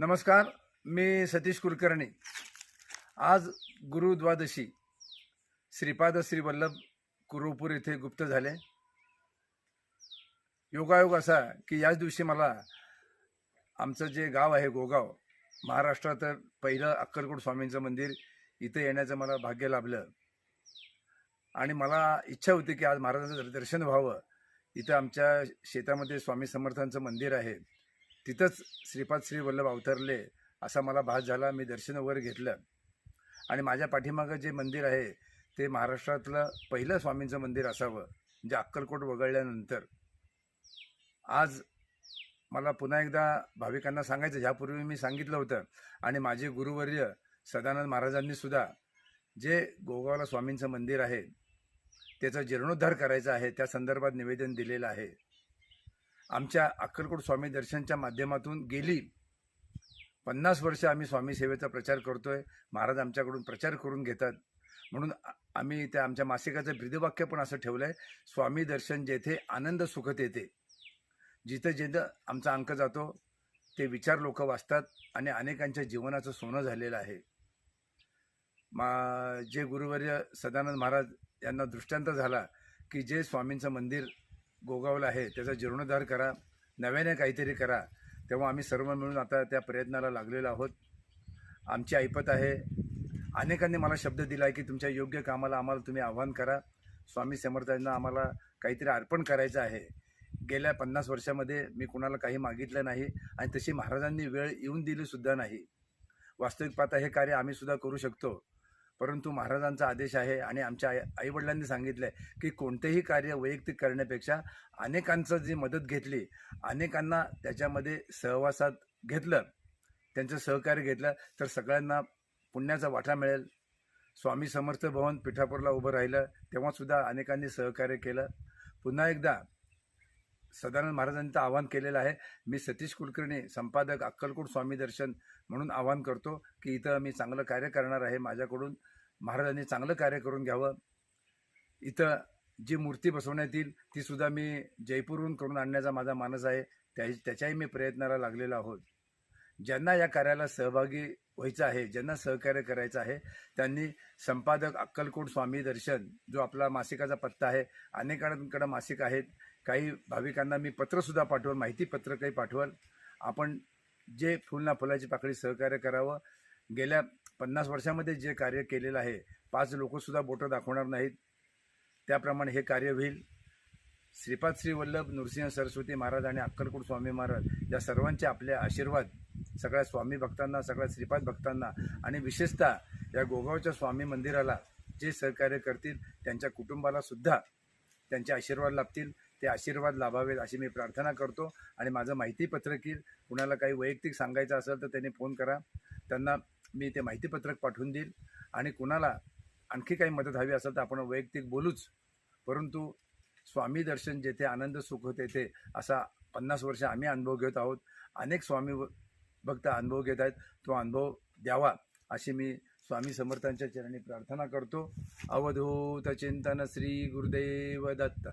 नमस्कार मी सतीश कुलकर्णी. आज गुरु द्वादशी श्रीपाद श्री वल्लभ कुरुपूर येथे गुप्त झाले. योगायोग असा की याच दिवशी मला आमचं जे गाव आहे गोगाव महाराष्ट्रात पहिलं अक्कलकोट स्वामींचं मंदिर इथं येण्याचं मला भाग्य लाभलं. आणि मला इच्छा होती की आज महाराजांचं दर्शन व्हावं. इथं आमच्या शेतामध्ये स्वामी समर्थांचं मंदिर आहे. तिथंच श्रीपाद श्री वल्लभ अवतरले असा मला भास झाला. मी दर्शन वगैरे घेतलं. आणि माझ्या पाठीमागं जे मंदिर आहे ते महाराष्ट्रातलं पहिलं स्वामींचं मंदिर असावं म्हणजे अक्कलकोट वगळल्यानंतर. आज मला पुन्हा एकदा भाविकांना सांगायचं ह्यापूर्वी मी सांगितलं होतं आणि माझे गुरुवर्य सदानंद महाराजांनी सुद्धा जे गोगावला स्वामींचं मंदिर आहे त्याचा जीर्णोद्धार करायचा आहे त्या संदर्भात निवेदन दिलेलं आहे. आमच्या अक्कलकोट स्वामी दर्शनच्या माध्यमातून गेली. पन्नास वर्ष आम्ही स्वामी सेवेचा प्रचार आहे महाराज आमच्याकडून प्रचार करून घेतात. म्हणून आम्ही त्या आमच्या मासिकाचं ब्रीदवाक्य पण असं ठेवलं आहे स्वामी दर्शन जेथे आनंद सुखत येते. जिथं जिथं आमचा अंक जातो ते विचार लोक वाचतात आणि अनेकांच्या जीवनाचं सोनं झालेलं आहे. मा जे गुरुवर्य सदानंद महाराज यांना दृष्टांत झाला की जे स्वामींचं मंदिर गोगावला आहे त्याचा जीर्णोद्धार करा नव्याने काहीतरी करा. तेव्हा आम्ही सर्व मिळून आता त्या प्रयत्नाला लागलेलो आहोत. आमची ऐपत आहे. अनेकांनी मला शब्द दिला आहे की तुमच्या योग्य कामाला आम्हाला तुम्ही आव्हान करा. स्वामी समर्थांना आम्हाला काहीतरी अर्पण करायचं आहे. गेल्या पन्नास वर्षामध्ये मी कुणाला काही मागितलं नाही आणि तशी महाराजांनी वेळ येऊन दिलीसुद्धा नाही. वास्तविक पाहता हे कार्य आम्हीसुद्धा करू शकतो. परंतु महाराजांचा आदेश आहे आणि आमच्या आई आईवडिलांनी सांगितलं आहे की कोणतेही कार्य वैयक्तिक करण्यापेक्षा अनेकांचं जी मदत घेतली अनेकांना त्याच्यामध्ये सहवासात घेतलं त्यांचं सहकार्य घेतलं तर सगळ्यांना पुण्याचा वाटा मिळेल. स्वामी समर्थ भवन पिठापूरला उभं राहिलं तेव्हासुद्धा अनेकांनी सहकार्य केलं. पुन्हा एकदा सदानंद महाराजांचं आवाहन केलेलं आहे. मी सतीश कुलकर्णी संपादक अक्कलकोट स्वामी दर्शन म्हणून आवाहन करतो की इथं मी चांगलं कार्य करणार आहे. माझ्याकडून महाराजांनी चांगलं कार्य करून घ्यावं. इथं जी मूर्ती बसवण्यात येईल ती सुद्धा मी जयपूरहून करून आणण्याचा माझा मानस आहे. त्या त्याच्याही मी प्रयत्नाला लागलेलो आहोत. ज्यांना या कार्याला सहभागी व्हायचं आहे ज्यांना सहकार्य करायचं आहे त्यांनी संपादक अक्कलकोट स्वामी दर्शन जो आपला मासिकाचा पत्ता आहे अनेकांकडं मासिक आहेत काही भाविकांना मी पत्रसुद्धा पाठवल माहिती पत्र काही पाठवल. आपण जे फुलना फुलाची पाकळी सहकार्य करावं. गेल्या पन्नास वर्षामध्ये जे कार्य केलेलं आहे पाच लोकंसुद्धा बोटं दाखवणार नाहीत. त्याप्रमाणे हे कार्य होईल. श्रीपाद श्री वल्लभ नृसिंह सरस्वती महाराज आणि अक्कलकोट स्वामी महाराज या सर्वांचे आपले आशीर्वाद सगळ्या स्वामी भक्तांना सगळ्या श्रीपाद भक्तांना आणि विशेषतः या गोगावच्या स्वामी मंदिराला जे सहकार्य करतील त्यांच्या कुटुंबाला सुद्धा त्यांचे आशीर्वाद लाभतील. ते आशीर्वाद लाभावेत अशी मी प्रार्थना करतो. आणि माझं माहितीपत्रकील कुणाला काही वैयक्तिक सांगायचं असेल तर त्यांनी फोन करा. त्यांना मी ते माहितीपत्रक पाठवून देईल. आणि कुणाला आणखी काही मदत हवी असेल तर आपण वैयक्तिक बोलूच. परंतु स्वामी दर्शन जेथे आनंद सुख होते ते असा पन्नास वर्ष आम्ही अनुभव घेत आहोत. अनेक स्वामी व- भक्त अनुभव घेत आहेत. तो अनुभव द्यावा अशी मी स्वामी समर्थांच्या चरणी प्रार्थना करतो. अवधूत चिंतन श्री गुरुदेव दत्त.